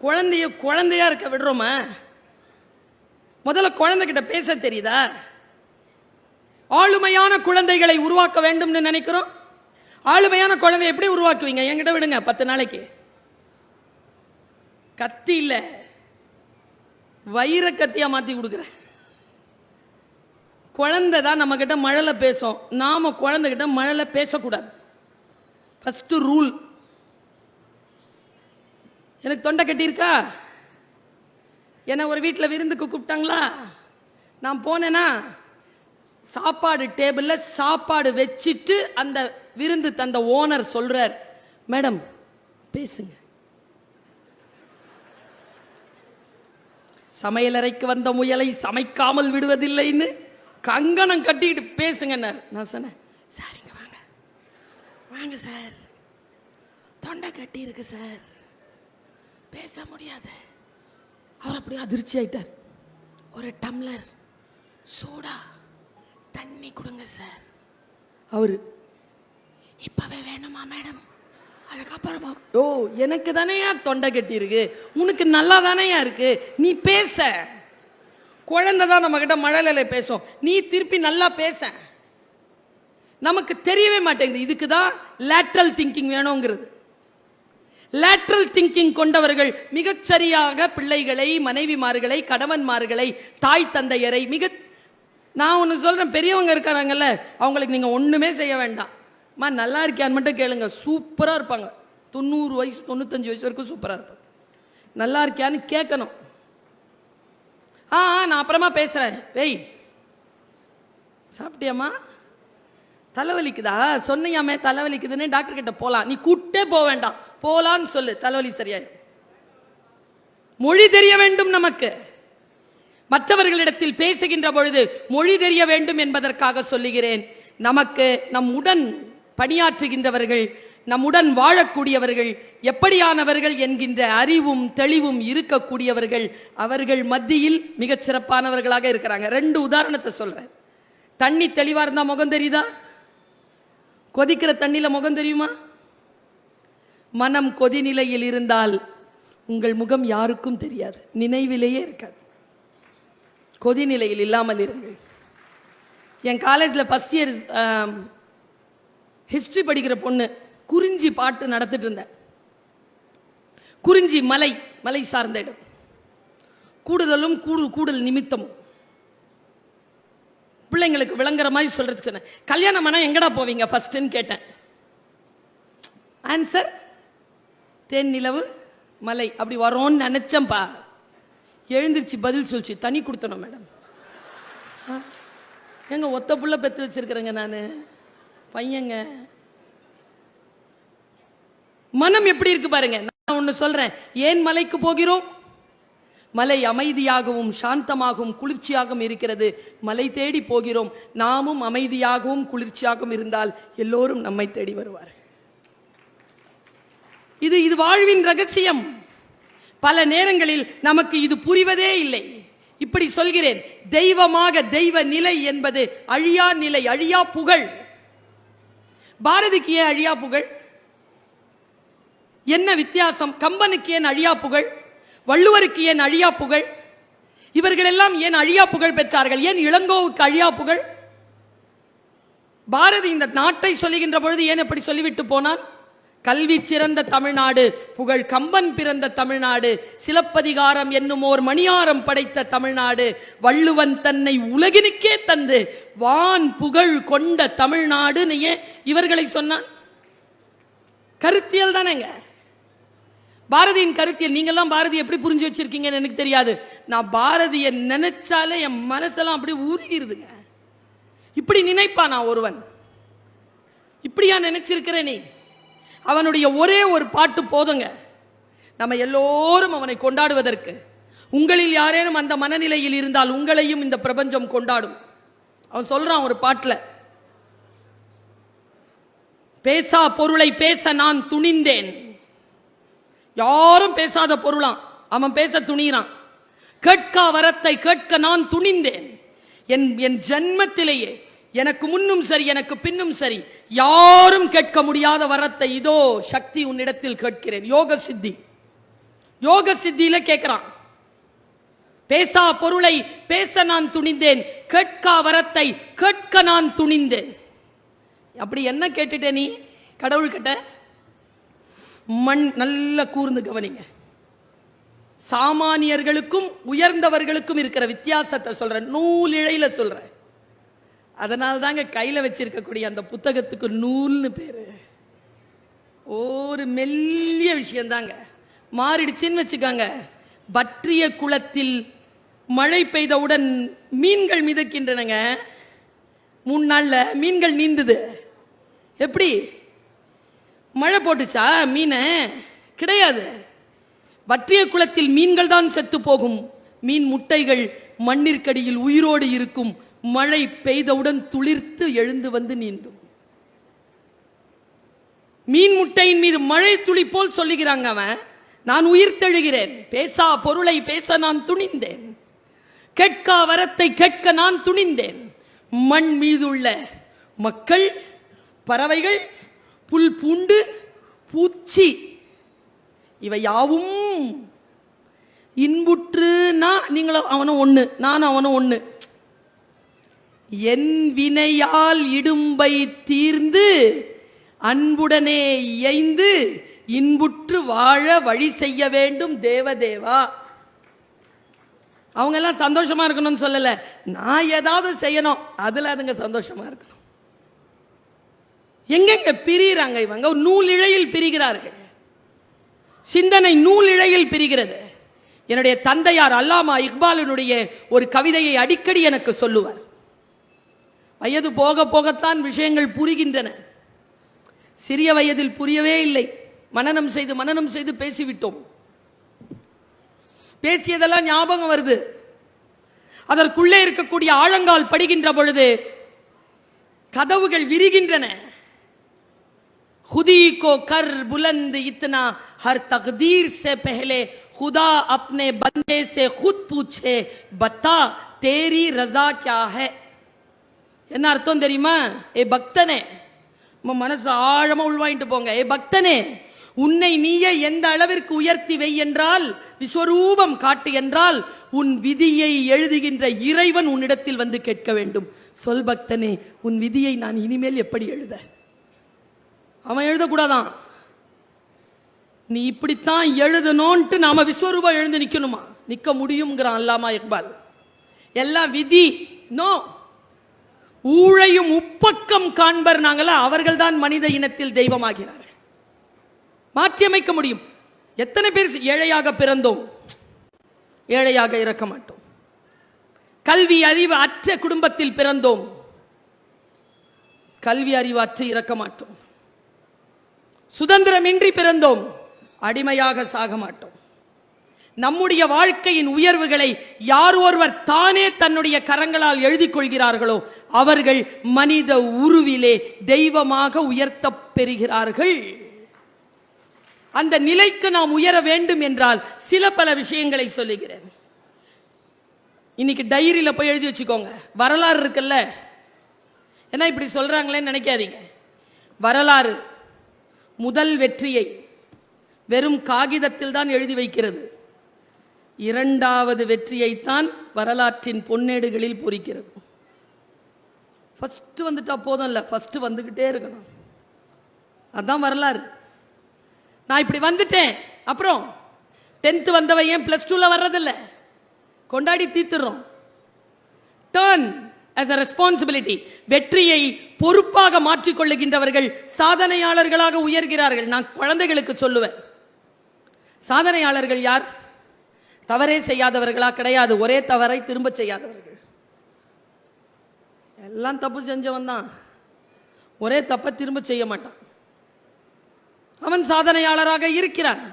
குழந்தைய குழந்தையா இருக்க விடுறோமா? முதல்ல குழந்தைகிட்ட பேச தெரியுதா? ஆளுமையான குழந்தைகளை உருவாக்க வேண்டும்னு நினைக்கிறோம். ஆளுமையான குழந்தை எப்படி உருவாக்குவீங்க? என்கிட்ட விடுங்க பத்து நாளைக்கு. கத்தி இல்ல. வைர கத்தியா மாத்தி கொடுக்குற குழந்தை தான் நம்ம கிட்ட மழலை பேசும். நாம குழந்தைகிட்ட மழலை பேசக்கூடாது. ஃபஸ்ட்டு ரூல் எனக்கு தொண்டை கட்டியிருக்கா? என்னை ஒரு வீட்டில் விருந்துக்கு கூப்பிட்டாங்களா? நான் போனேன்னா சாப்பாடு டேபிளில் சாப்பாடு வச்சுட்டு அந்த விருந்து தந்த ஓனர் சொல்றார் மேடம் பேசுங்க. சமையலறைக்கு வந்த முயலை சமைக்காமல் விடுவதில்லைன்னு கங்கணம் கட்டிக்கிட்டு பேசுங்கன்னார் நான் சொன்னேன். சார் இங்க வாங்க. வாங்க சார். தொண்டை கட்டி இருக்கு சார். பேச முடியாது. அவர் அப்படியே அதிர்ச்சி ஆயிட்டார். ஒரு டம்ளர் சூடா தண்ணி கொடுங்க சார். அவர் இப்பவே வேணுமா மேடம்? அதுக்கப்புறமா ஓ எனக்கு தானேயா தொண்டை கட்டி இருக்கு உனக்கு நல்லா தானேயா இருக்கு? நீ பேச. குழந்தை தான் நம்ம கிட்ட மழலையில பேசும். நீ திருப்பி நல்லா பேச. நமக்கு தெரியவே மாட்டேங்குது. இதுக்கு தான் லேட்ரல் திங்கிங் வேணுங்கிறது. லேட்ரல் திங்கிங் கொண்டவர்கள் மிகச்சரியாக பிள்ளைகளை மனைவிமார்களை கணவன்மார்களை தாய் தந்தையரை மிக நான் ஒன்று சொல்கிறேன் பெரியவங்க இருக்கிறாங்கல்ல அவங்களுக்கு நீங்கள் ஒன்றுமே செய்ய வேண்டாம். அம்மா நல்லா இருக்கியான்னு மட்டும் கேளுங்க சூப்பராக இருப்பாங்க. தொண்ணூறு வயசு தொண்ணூத்தஞ்சு வயசு வரைக்கும் சூப்பராக இருப்பாங்க. நல்லா இருக்கியான்னு கேட்கணும். ஆ ஆ, நான் அப்புறமா பேசுகிறேன் வெய் சாப்பிட்டியாம்மா? தலைவலிக்குதா? சொன்னையாமே தலைவலிக்குதுன்னு டாக்டர் கிட்ட போகலாம் நீ கூட்டே போக வேண்டாம். போகலான்னு சொல்லு. தலைவலி சரியாயிரும். மொழி தெரிய வேண்டும் நமக்கு. மற்றவர்களிடத்தில் பேசுகின்ற பொழுது மொழி தெரிய வேண்டும் என்பதற்காக சொல்லுகிறேன். நமக்கு நம் உடன் பணியாற்றுகின்றவர்கள் நம்முடன் வாழக்கூடியவர்கள் எப்படியானவர்கள் என்கின்ற அறிவும் தெளிவும் இருக்கக்கூடியவர்கள் அவர்கள் மத்தியில் மிகச் சிறப்பானவர்களாக இருக்கிறாங்க. ரெண்டு உதாரணத்தை சொல்றேன். தண்ணி தெளிவா இருந்தா முகம் தெரியுதா? கொதிக்கிற தண்ணியில் முகம் தெரியுமா? மனம் கொதிநிலையில் இருந்தால் உங்கள் முகம் யாருக்கும் தெரியாது. நினைவிலேயே இருக்காது. கொதிநிலையில் இல்லாமல் இருங்கள். என் காலேஜில் ஃபஸ்ட் இயர் ஹிஸ்ட்ரி படிக்கிற பொண்ணு குறிஞ்சி பாட்டு நடத்திட்டு இருந்தேன். குறிஞ்சி மலை மலை சார்ந்த இடம். கூடுதலும் கூடு கூடல் நிமித்தமும். பிள்ளைங்களுக்கு விளங்குற மாதிரி சொல்றதுக்கு சொன்னேன். கல்யாணம் ஆனா எங்கடா போவீங்க? ஃபர்ஸ்ட்னு கேட்டேன். ஆன்சர் தேன் நிலவு மலை. அப்படி வரோன்னு நினைச்சேன்பா. எழுந்திருச்சு பதில் சொல்லிச்சு. தனி கொடுத்தணும் மேடம். எங்க ஒத்த புள்ள பெத்து வச்சிருக்கிறேங்க நான். பையங்க. மனம் எப்படி இருக்கு பாருங்க. நான் ஒன்று சொல்றேன். ஏன் மலைக்கு போகிறோம்? மலை அமைதியாகவும் சாந்தமாகவும் குளிர்ச்சியாகவும் இருக்கிறது. மலை தேடி போகிறோம். நாமும் அமைதியாகவும் குளிர்ச்சியாகவும் இருந்தால் எல்லோரும் நம்மை தேடி வருவார் இது இது வாழ்வின் ரகசியம். பல நேரங்களில் நமக்கு இது புரிவதே இல்லை. இப்படி சொல்கிறேன். தெய்வமாக தெய்வ நிலை என்பது அழியா நிலை அழியா புகழ். பாரதிக்கு ஏன் அழியா புகழ்? என்ன வித்தியாசம்? கம்பனுக்கு ஏன் அழியா புகழ்? வள்ளுவருக்கு ஏன் அழியா புகழ்? இவர்களெல்லாம் ஏன் அழியா புகழ் பெற்றார்கள்? ஏன் இளங்கோவுக்கு அழியா புகழ்? பாரதி இந்த நாட்டை சொல்லுகின்ற பொழுது ஏன் எப்படி சொல்லிவிட்டு போனான்? கல்வி சிறந்த தமிழ்நாடு புகழ் கம்பன் பிறந்த தமிழ்நாடு சிலப்பதிகாரம் என்னும் ஓர் மணியாரம் படைத்த தமிழ்நாடு வள்ளுவன் தன்னை உலகினுக்கே தந்து வான் புகழ் கொண்ட தமிழ்நாடுன்னு ஏன் இவர்களை சொன்னான்? கருத்தியல் தானேங்க. பாரதியின் கருத்தியல் நீங்கெல்லாம் பாரதி எப்படி புரிஞ்சு வச்சிருக்கீங்கன்னு எனக்கு தெரியாது. நான் பாரதியை நினைச்சாலே என் மனசெல்லாம் அப்படியே உருகிருதுங்க. இப்படி நினைப்பானா ஒருவன். இப்படியா நினைச்சிருக்கிற நீ? அவனுடைய ஒரே ஒரு பாட்டு போதுங்க. நம்ம எல்லோரும் அவனை கொண்டாடுவதற்கு. உங்களில் யாரேனும் அந்த மனநிலையில் இருந்தால் உங்களையும் இந்த பிரபஞ்சம் கொண்டாடும். அவன் சொல்றான் ஒரு பாட்டில் பேசா பொருளை பேச நான் துணிந்தேன். யாரும் பேசாத பொருளாம். அவன் பேச துணிகிறான் கேட்கா வரத்தை கேட்க நான் துணிந்தேன். என் என் ஜென்மத்திலேயே எனக்கு முன்னும் சரி எனக்கு பின்னும் சரி யாரும் கேட்க முடியாத வரத்தை இதோ சக்தி உன்னிடத்தில் கேட்கிறேன். யோக சித்தி. யோக சித்தியில கேட்கிறான். பேசா பொருளை பேச நான் துணிந்தேன். கேட்கா வரத்தை கேட்க நான் துணிந்தேன். அப்படி என்ன கேட்டுட்ட நீ கடவுள் கிட்ட மண் நல்ல கூர்ந்து கவனிங்க. சாமானியர்களுக்கும் உயர்ந்தவர்களுக்கும் இருக்கிற வித்தியாசத்தை சொல்றேன். நூல் இழையில சொல்றேன். அதனால தாங்க கையில வச்சிருக்கக்கூடிய அந்த புத்தகத்துக்கு நூல்னு பேரு. ஒரு மெல்லிய விஷயந்தாங்க. மாறிடுச்சின்னு வச்சுக்காங்க. பற்றிய குளத்தில் மழை பெய்தவுடன் மீன்கள் மிதக்கின்றனங்க. மூணு நாள்ல மீன்கள் நீந்துது. எப்படி? மழை போட்டுச்சா? மீனை? கிடையாது. வற்றிய குளத்தில் மீன்கள் தான் செத்து போகும். மீன் முட்டைகள் மண்ணிற்கடியில் உயிரோடு இருக்கும். மழை பெய்தவுடன் துளிர்த்து எழுந்து வந்து நீந்தும். மீன் முட்டையின் மீது மழை துளி போல் சொல்லுகிறாங்க அவன். நான் உயிர் தெழுகிறேன். பேசா பொருளை பேச நான் துணிந்தேன். கேட்கா வரத்தை கேட்க நான் துணிந்தேன். மண் மீதுள்ள மக்கள் பறவைகள் புல் பூண்டு பூச்சி. இவை யாவும் இன்புற்றுனா நீங்களும் அவனும் ஒண்ணு நானும் அவனும் ஒண்ணு. என் வினையால் இடும்பை தீர்ந்து அன்புடனே இயைந்து இன்புற்று வாழ வழி செய்ய வேண்டும் தேவதேவா. அவங்க எல்லாம் சந்தோஷமா இருக்கணும்னு சொல்லல. நான் ஏதாவது செய்யணும் அதுல அதுங்க சந்தோஷமா இருக்கணும். எங்கெங்க பிரிகிறாங்க இவங்க? நூலிழையில் நூல் இழையில் பிரிகிறார்கள். சிந்தனை நூல் இழையில் பிரிகிறது. என்னுடைய தந்தையார் அல்லாமா இக்பாலினுடைய ஒரு கவிதையை அடிக்கடி எனக்கு சொல்லுவார். வயது போக போகத்தான் விஷயங்கள் புரிகின்றன. சிறிய வயதில் புரியவே இல்லை. மனனம் செய்து மனனம் செய்து பேசிவிட்டோம். பேசியதெல்லாம் ஞாபகம் வருது. அதற்குள்ளே இருக்கக்கூடிய ஆழங்கால் படுகின்ற பொழுது கதவுகள் விரிகின்றன. खुदी को कर बुलंद इतना हर तकदीर से पहले खुदा अपने बंदे से खुद पूछे बता तेरी रजा क्या है என்ன அர்த்தம் தெரியுமா ஏ பக்தனே உன் மனசு ஆழமா உள்வாங்கிட்டு போங்க ஏ பக்தனே உன்னை நீயே எந்த அளவிற்கு உயர்த்தி வை என்றால் விஸ்வரூபம் காட்டு என்றால் உன் விதியை எழுதுகின்ற இறைவன் உன்னிடத்தில் வந்து கேட்க வேண்டும் சொல் பக்தனே உன் விதியை நான் இனிமேல் எப்படி எழுத அவன் எழுதக்கூடாதான். நீ இப்படித்தான் எழுதணும்ட்டு நாம விஸ்வரூபம் எழுந்து நிக்கணுமா? நிற்க முடியுங்கிறான் அல்லாமா இக்பால். எல்லாம் விதி நோ. ஊழையும் உப்பக்கம் காண்பர் நாங்கள அவர்கள் தான் மனித இனத்தில் தெய்வமாகிறார் மாற்றியமைக்க முடியும். எத்தனை பேர் ஏழையாக பிறந்தோம்? ஏழையாக இறக்க மாட்டோம். கல்வி அறிவு அற்ற குடும்பத்தில் பிறந்தோம். கல்வி அறிவு அற்று இறக்க மாட்டோம். சுதந்திரமின்றி பிறந்தோம். அடிமையாக சாக மாட்டோம். நம்முடைய வாழ்க்கையின் உயர்வுகளை யார் ஒருவர் தானே தன்னுடைய கரங்களால் எழுதி கொள்கிறார்களோ அவர்கள் மனித உருவிலே தெய்வமாக உயர்த்தப் பெறுகிறார்கள். அந்த நிலைக்கு நாம் உயர வேண்டும் என்றால் சில பல விஷயங்களை சொல்லுகிறேன். இன்னைக்கு டைரியில போய் எழுதி வச்சுக்கோங்க. வரலாறு இருக்குல்ல? ஏன்னா இப்படி சொல்றாங்களேன்னு நினைக்காதீங்க. வரலாறு முதல் வெற்றியை வெறும் காகிதத்தில் தான் எழுதி வைக்கிறது. இரண்டாவது வெற்றியைத்தான் வரலாற்றின் பொன்னேடுகளில் பொறிக்கிறது. ஃபஸ்ட்டு வந்துட்டா போதும் இல்லை ஃபஸ்ட்டு வந்துக்கிட்டே இருக்கணும். அதுதான் வரலாறு. நான் இப்படி வந்துட்டேன் அப்புறம் டென்த்து வந்தவன் ஏன் ப்ளஸ் டூவில் வர்றதில்ல? கொண்டாடி தீத்துறோம் டர்ன் as a ரெஸ்பான்சிபிலிட்டி வெற்றியை பொறுப்பாக மாற்றிக்கொள்ளுகின்றவர்கள் சாதனையாளர்களாக உயர்கிறார்கள். நான் குழந்தைகளுக்கு சொல்லுவேன். சாதனையாளர்கள் யார்? தவறே செய்யாதவர்களா? கிடையாது. ஒரே தவறை திரும்ப செய்யாதவர்கள். எல்லாம் தப்பு செஞ்சவன் தான். ஒரே தப்பை திரும்ப செய்ய மாட்டான். அவன் சாதனையாளராக இருக்கிறான்.